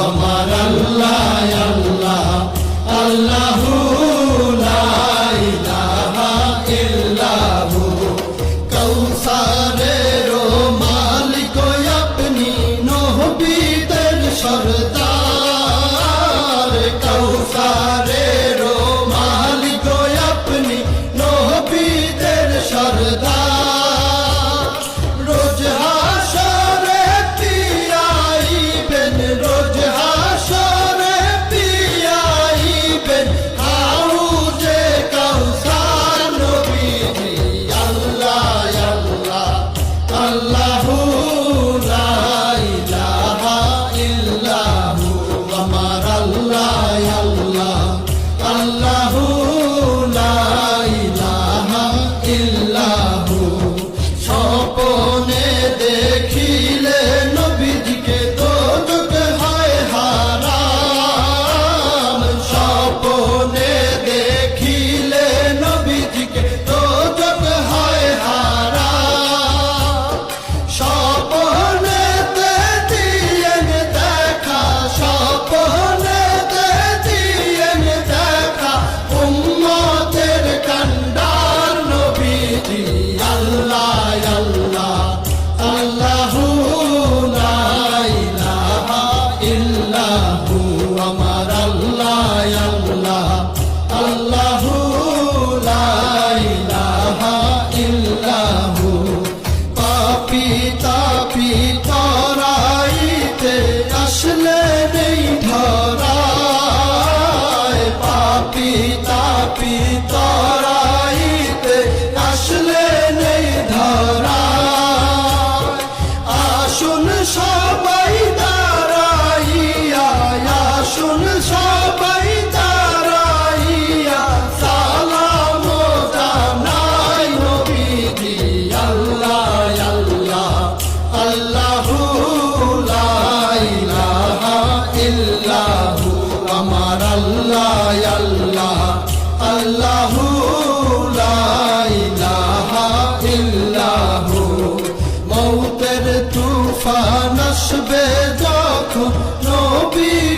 আমার আল্লাহ আল্লাহ আল্লাহু লা তুফান আসবে যখন নবী